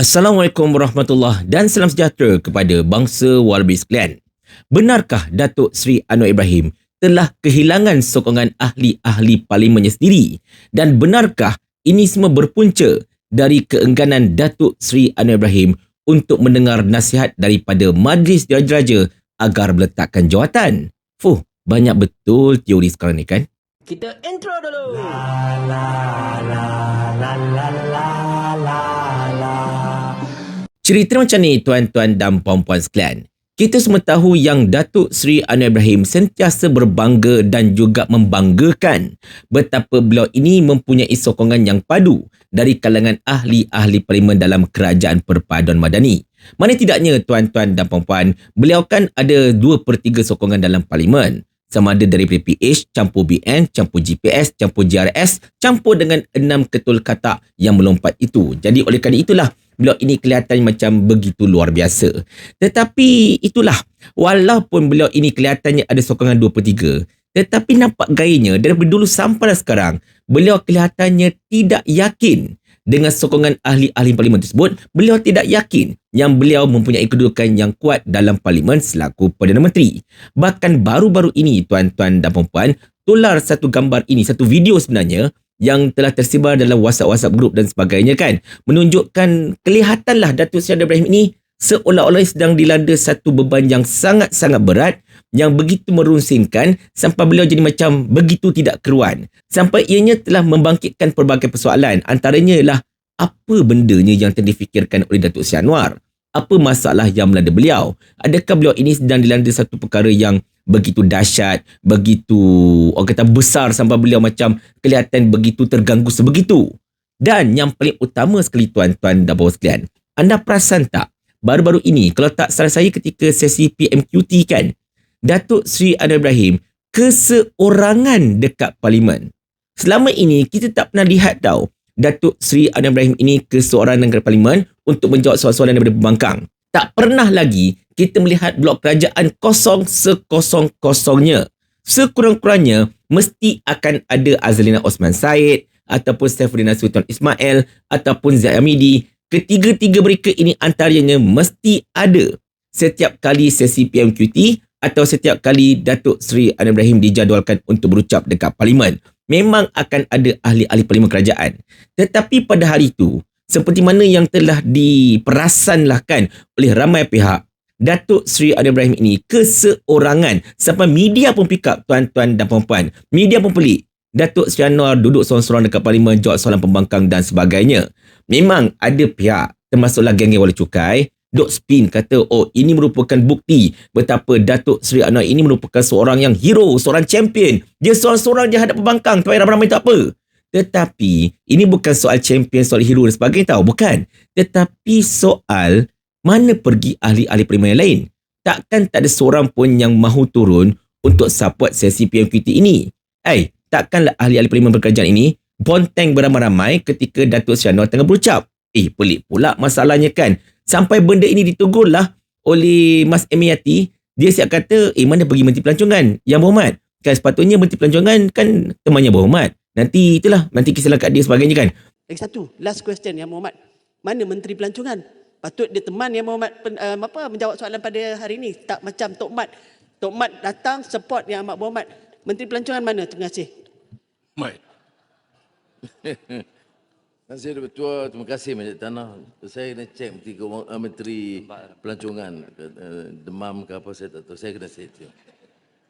Assalamualaikum warahmatullahi dan salam sejahtera kepada bangsa Walbi sekalian. Benarkah Datuk Seri Anwar Ibrahim telah kehilangan sokongan ahli-ahli parlimennya sendiri? Dan benarkah ini semua berpunca dari keengganan Datuk Seri Anwar Ibrahim untuk mendengar nasihat daripada Majlis Diraja-Raja agar meletakkan jawatan? Fuh, banyak betul teori sekarang ni kan? Kita intro dulu. Cerita macam ni tuan-tuan dan puan-puan sekalian. Kita semua tahu yang Datuk Seri Anwar Ibrahim sentiasa berbangga dan juga membanggakan betapa beliau ini mempunyai sokongan yang padu dari kalangan ahli-ahli parlimen dalam kerajaan perpaduan madani. Mana tidaknya tuan-tuan dan puan-puan, beliau kan ada 2 per 3 sokongan dalam parlimen. Sama ada dari PPH, campur BN, campur GPS, campur GRS, campur dengan enam ketul katak yang melompat itu. Jadi oleh kerana itulah beliau ini kelihatan macam begitu luar biasa. Tetapi itulah, walaupun beliau ini kelihatannya ada sokongan 2 per 3, tetapi nampak gayanya dari dulu sampai sekarang, beliau kelihatannya tidak yakin dengan sokongan ahli-ahli parlimen tersebut, beliau tidak yakin yang beliau mempunyai kedudukan yang kuat dalam parlimen selaku Perdana Menteri. Bahkan baru-baru ini, tuan-tuan dan puan tular satu gambar ini, satu video sebenarnya, yang telah tersebar dalam WhatsApp-WhatsApp group dan sebagainya kan. Menunjukkan kelihatanlah Datuk Seri Ibrahim ini seolah-olah sedang dilanda satu beban yang sangat-sangat berat yang begitu merunsingkan sampai beliau jadi macam begitu tidak keruan. Sampai ianya telah membangkitkan pelbagai persoalan. Antaranya ialah apa bendanya yang telah difikirkan oleh Datuk Seri Anwar? Apa masalah yang melanda beliau? Adakah beliau ini sedang dilanda satu perkara yang begitu dahsyat, begitu orang kata besar sampai beliau macam kelihatan begitu terganggu sebegitu. Dan yang paling utama sekali tuan-tuan dan puan sekalian, anda perasan tak baru-baru ini kalau tak salah saya ketika sesi PMQT kan, Datuk Sri Anwar Ibrahim keseorangan dekat parlimen. Selama ini kita tak pernah lihat tau Datuk Sri Anwar Ibrahim ini keseorangan dekat parlimen untuk menjawab soalan-soalan daripada pembangkang. Tak pernah lagi kita melihat blok kerajaan kosong sekosong-kosongnya. Sekurang-kurangnya, mesti akan ada Azalina Osman Said ataupun Saifuddin Sultan Ismail ataupun Zaid Amidi. Ketiga-tiga mereka ini antaranya mesti ada setiap kali sesi PMQT atau setiap kali Datuk Seri Anwar Ibrahim dijadualkan untuk berucap dekat parlimen. Memang akan ada ahli-ahli parlimen kerajaan. Tetapi pada hari itu, seperti mana yang telah diperasanlahkan oleh ramai pihak, Datuk Seri Anwar Ibrahim ini keseorangan sampai media pun pick up tuan-tuan dan puan-puan. Media pun pelik. Datuk Seri Anwar duduk seorang-seorang dekat parlimen jawab soalan pembangkang dan sebagainya. Memang ada pihak termasuklah geng-geng wali cukai dok spin kata oh ini merupakan bukti betapa Datuk Seri Anwar ini merupakan seorang yang hero, seorang champion. Dia seorang-seorang dia hadap pembangkang, payah ramai-ramai tak apa. Tetapi ini bukan soal champion, soal hero dan sebagainya tahu, bukan. Tetapi soal mana pergi ahli-ahli yang lain? Takkan tak ada seorang pun yang mahu turun untuk support sesi PMQT ini? Eh, hey, takkanlah ahli-ahli parlimen berkerajaan ini bonteng beramai-ramai ketika Datuk Anwar tengah berucap? Eh, pelik pula masalahnya kan. Sampai benda ini ditugurlah oleh Mas Emiati, dia siap kata, eh mana pergi Menteri Pelancongan? Yang berhormat. Kan sepatutnya Menteri Pelancongan kan temannya berhormat. Nanti itulah, nanti kisah kat dia sebagainya kan. Lagi satu, last question yang Muhammad. Mana Menteri Pelancongan? Patut dia teman yang Muhammad pen, uh, apa menjawab soalan pada hari ini. Tak macam Tok Mat. Tok Mat datang support yang Ahmad Muhammad. Menteri Pelancongan mana? Terima kasih. Baik. Terima kasih Ketua, terima kasih Majlis Tanah. Saya kena cek Menteri, uh, Menteri Pelancongan, uh, demam ke apa, saya tak tahu. Saya kena cek itu.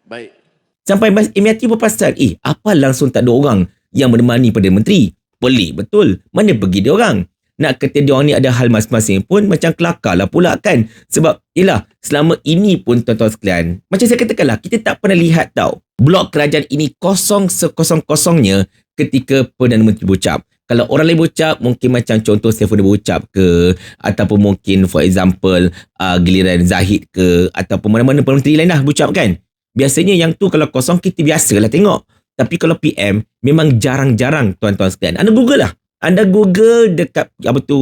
Baik. Sampai Mas Emiati berpasal, eh apa langsung tak ada orang yang menemani pada menteri? Pelik betul. Mana pergi dia orang? Nak kata dia orang ni ada hal masing-masing pun macam kelakar lah pula kan. Sebab yelah selama ini pun tuan-tuan sekalian, macam saya katakan lah, kita tak pernah lihat tau blok kerajaan ini kosong sekosong-kosongnya ketika Perdana Menteri berucap. Kalau orang lain berucap, mungkin macam contoh Saifuddin berucap ke, ataupun mungkin for example uh, giliran Zahid ke, ataupun mana-mana Perdana lain lah berucap kan. Biasanya yang tu kalau kosong kita biasalah tengok. Tapi kalau PM memang jarang-jarang tuan-tuan sekalian. Anda google lah anda google dekat apa tu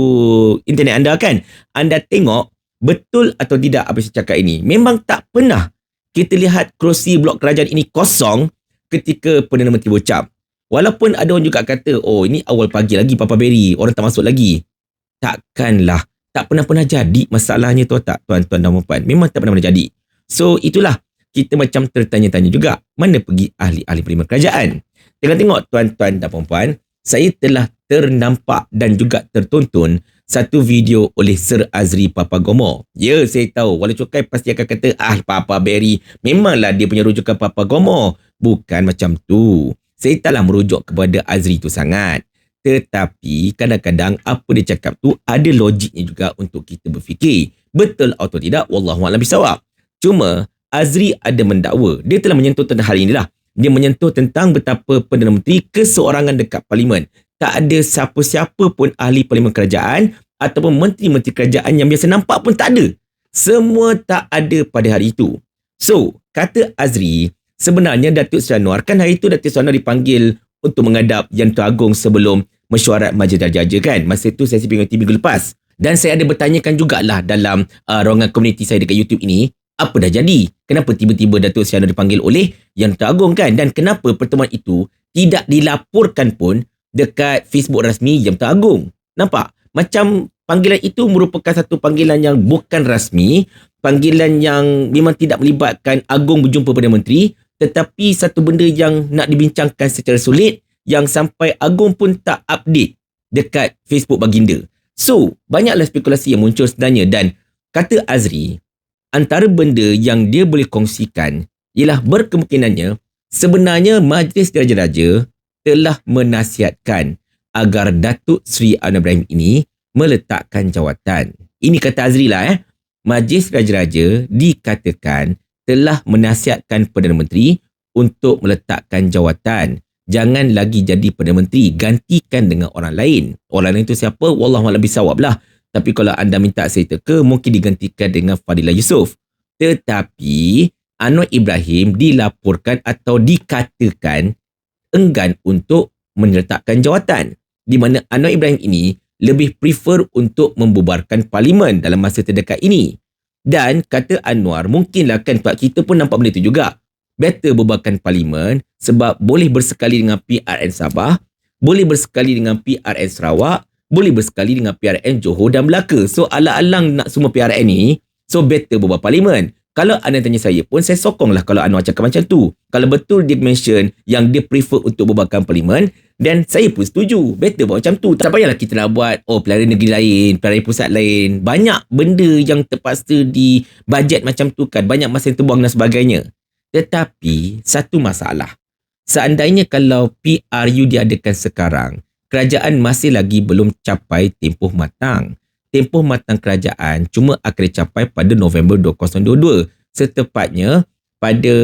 internet anda kan anda tengok betul atau tidak apa saya cakap ini. Memang tak pernah kita lihat kerusi blok kerajaan ini kosong ketika Perdana Menteri berucap. Walaupun ada orang juga kata oh ini awal pagi lagi Papa Berry orang tak masuk lagi. Takkanlah. Tak pernah-pernah jadi masalahnya tu tak tuan-tuan dan puan. Memang tak pernah-pernah jadi. So itulah. Kita macam tertanya-tanya juga mana pergi ahli-ahli parlimen kerajaan. Tengok-tengok tuan-tuan dan puan saya telah ternampak dan juga tertonton satu video oleh Sir Azri Papagomo. Ya, saya tahu. Walau Cukai pasti akan kata, ah Papa Berry, memanglah dia punya rujukan Papagomo. Bukan macam tu. Saya taklah merujuk kepada Azri tu sangat. Tetapi kadang-kadang apa dia cakap tu ada logiknya juga untuk kita berfikir. Betul atau tidak, Wallahualam bisawab. Cuma Azri ada mendakwa. Dia telah menyentuh tentang hal inilah. Dia menyentuh tentang betapa Perdana Menteri keseorangan dekat parlimen tak ada siapa-siapa pun ahli parlimen kerajaan ataupun menteri-menteri kerajaan yang biasa nampak pun tak ada. Semua tak ada pada hari itu. So, kata Azri, sebenarnya Datuk Seri Anwar, kan hari itu Datuk Seri Anwar dipanggil untuk menghadap Yang Teragung sebelum mesyuarat Majlis Darjah kan. Masa itu sesi PMT minggu lepas. Dan saya ada bertanyakan jugalah dalam uh, ruangan komuniti saya dekat YouTube ini, apa dah jadi? Kenapa tiba-tiba Datuk Seri Anwar dipanggil oleh Yang Teragung kan? Dan kenapa pertemuan itu tidak dilaporkan pun dekat Facebook rasmi Jabatan Agung. Nampak? Macam panggilan itu merupakan satu panggilan yang bukan rasmi, panggilan yang memang tidak melibatkan Agung berjumpa Perdana Menteri, tetapi satu benda yang nak dibincangkan secara sulit yang sampai Agung pun tak update dekat Facebook baginda. So, banyaklah spekulasi yang muncul sebenarnya dan kata Azri, antara benda yang dia boleh kongsikan ialah berkemungkinannya sebenarnya Majlis Diraja-Raja telah menasihatkan agar Datuk Sri Anwar Ibrahim ini meletakkan jawatan. Ini kata Azri lah eh. Majlis Raja-Raja dikatakan telah menasihatkan Perdana Menteri untuk meletakkan jawatan. Jangan lagi jadi Perdana Menteri, gantikan dengan orang lain. Orang lain itu siapa? Wallahualam bisawab lah. Tapi kalau anda minta saya teka, mungkin digantikan dengan Fadilah Yusof. Tetapi Anwar Ibrahim dilaporkan atau dikatakan enggan untuk menyertakan jawatan di mana Anwar Ibrahim ini lebih prefer untuk membubarkan parlimen dalam masa terdekat ini. Dan kata Anwar, mungkinlah kan sebab kita pun nampak benda itu juga. Better bubarkan parlimen sebab boleh bersekali dengan PRN Sabah, boleh bersekali dengan PRN Sarawak, boleh bersekali dengan PRN Johor dan Melaka. So alang-alang nak semua PRN ni, so better bubar parlimen. Kalau anda tanya saya pun, saya sokonglah kalau Anwar cakap macam tu. Kalau betul dia mention yang dia prefer untuk bubarkan parlimen, dan saya pun setuju. Better buat macam tu. Tak payahlah kita nak buat, oh pelarian negeri lain, pelarian pusat lain. Banyak benda yang terpaksa di bajet macam tu kan. Banyak masa yang terbuang dan sebagainya. Tetapi, satu masalah. Seandainya kalau PRU diadakan sekarang, kerajaan masih lagi belum capai tempoh matang tempoh matang kerajaan cuma akan dicapai pada November 2022. Setepatnya pada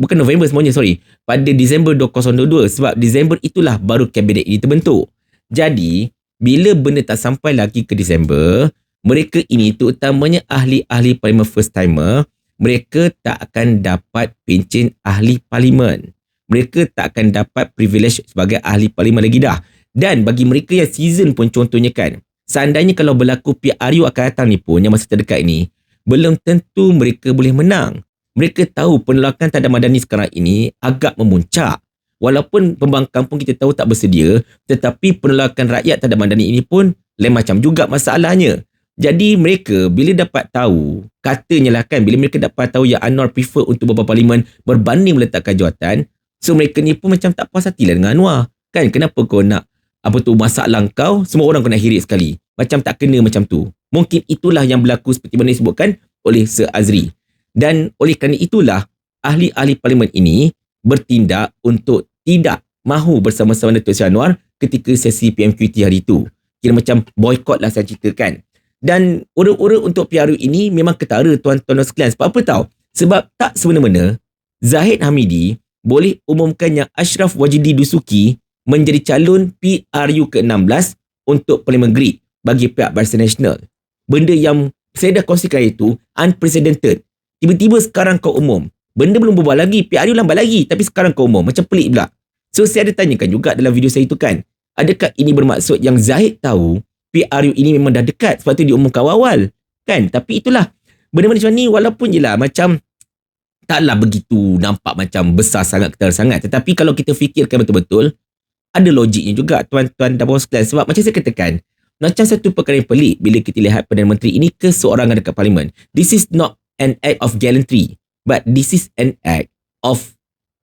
bukan November semuanya sorry pada Disember 2022 sebab Disember itulah baru kabinet ini terbentuk. Jadi bila benda tak sampai lagi ke Disember mereka ini terutamanya ahli-ahli parlimen first timer mereka tak akan dapat pencen ahli parlimen. Mereka tak akan dapat privilege sebagai ahli parlimen lagi dah. Dan bagi mereka yang season pun contohnya kan, seandainya kalau berlaku PRU akan datang ni pun yang masa terdekat ini, belum tentu mereka boleh menang. Mereka tahu penolakan terhadap Madani sekarang ini agak memuncak. Walaupun pembangkang pun kita tahu tak bersedia, tetapi penolakan rakyat terhadap Madani ini pun lain macam juga masalahnya. Jadi mereka bila dapat tahu, katanya lah kan, bila mereka dapat tahu yang Anwar prefer untuk beberapa parlimen berbanding meletakkan jawatan, so mereka ni pun macam tak puas hati lah dengan Anwar. Kan kenapa kau nak apa tu masalah kau semua orang kena hirit sekali. Macam tak kena macam tu. Mungkin itulah yang berlaku seperti mana disebutkan oleh Sir Azri. Dan oleh kerana itulah ahli-ahli parlimen ini bertindak untuk tidak mahu bersama-sama Datuk Seri Anwar ketika sesi PMQT hari itu kira macam boykot lah saya ceritakan. Dan ura-ura untuk PRU ini memang ketara tuan-tuan sekalian. Sebab apa tahu sebab tak semena-mena Zahid Hamidi boleh umumkan yang Ashraf Wajidi Dusuki menjadi calon PRU ke-16 untuk Parlimen Greek bagi pihak Barisan Nasional. Benda yang saya dah kongsikan itu unprecedented. Tiba-tiba sekarang kau umum. Benda belum berubah lagi, PRU lambat lagi tapi sekarang kau umum. Macam pelik pula. So saya ada tanyakan juga dalam video saya itu kan. Adakah ini bermaksud yang Zahid tahu PRU ini memang dah dekat sebab tu diumumkan awal-awal. Kan? Tapi itulah. Benda-benda macam ni walaupun je lah macam taklah begitu nampak macam besar sangat, ketar sangat. Tetapi kalau kita fikirkan betul-betul, ada logiknya juga tuan-tuan dan sekalian sebab macam saya katakan Macam satu perkara yang pelik bila kita lihat Perdana Menteri ini keseorangan dekat Parlimen. This is not an act of gallantry, but this is an act of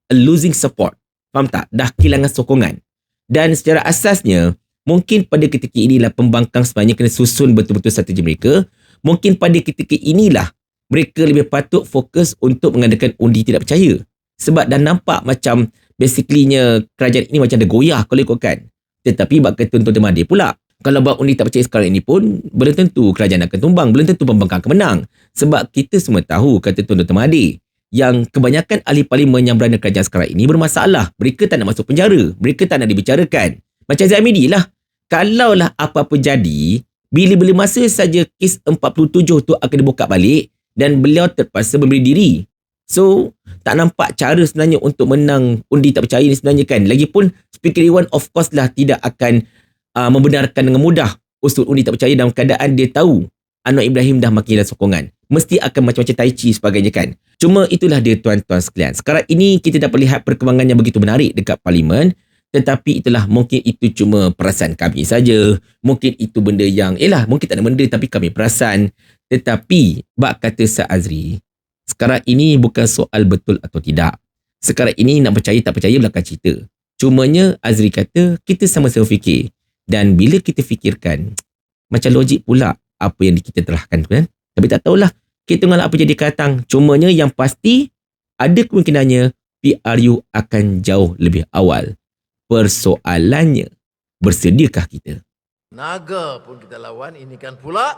losing support. Faham tak? Dah kehilangan sokongan. Dan secara asasnya, mungkin pada ketika inilah pembangkang sebenarnya kena susun betul-betul strategi mereka. Mungkin pada ketika inilah mereka lebih patut fokus untuk mengadakan undi tidak percaya. Sebab dah nampak macam basically-nya kerajaan ini macam ada goyah kalau ikutkan. Tetapi bak kata tuan-tuan Mahathir pula. Kalau buat undi tak percaya sekarang ini pun, belum tentu kerajaan akan tumbang. Belum tentu pembangkang akan menang. Sebab kita semua tahu, kata tuan-tuan Mahathir, yang kebanyakan ahli parlimen yang berada kerajaan sekarang ini bermasalah. Mereka tak nak masuk penjara. Mereka tak nak dibicarakan. Macam Zaid Amidi lah. Kalaulah apa-apa jadi, bila-bila masa saja kes 47 tu akan dibuka balik dan beliau terpaksa memberi diri. So, tak nampak cara sebenarnya untuk menang undi tak percaya ni sebenarnya kan. Lagipun, Speaker Dewan of course lah tidak akan uh, membenarkan dengan mudah usul undi tak percaya dalam keadaan dia tahu Anwar Ibrahim dah makin hilang sokongan. Mesti akan macam-macam tai chi sebagainya kan. Cuma itulah dia tuan-tuan sekalian. Sekarang ini kita dapat lihat perkembangan yang begitu menarik dekat parlimen. Tetapi itulah mungkin itu cuma perasaan kami saja. Mungkin itu benda yang, elah mungkin tak ada benda tapi kami perasan. Tetapi, bak kata Sir Azri, sekarang ini bukan soal betul atau tidak. Sekarang ini nak percaya tak percaya belakang cerita. Cumanya Azri kata kita sama-sama fikir. Dan bila kita fikirkan, macam logik pula apa yang kita terahkan tu kan. Tapi tak tahulah kita tengok apa jadi katang. Cumanya yang pasti ada kemungkinannya PRU akan jauh lebih awal. Persoalannya, bersediakah kita? Naga pun kita lawan, ini kan pula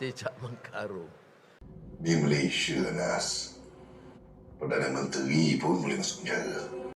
cicak mengkarung. Di Malaysia, Nas. Perdana Menteri pun boleh masuk penjara.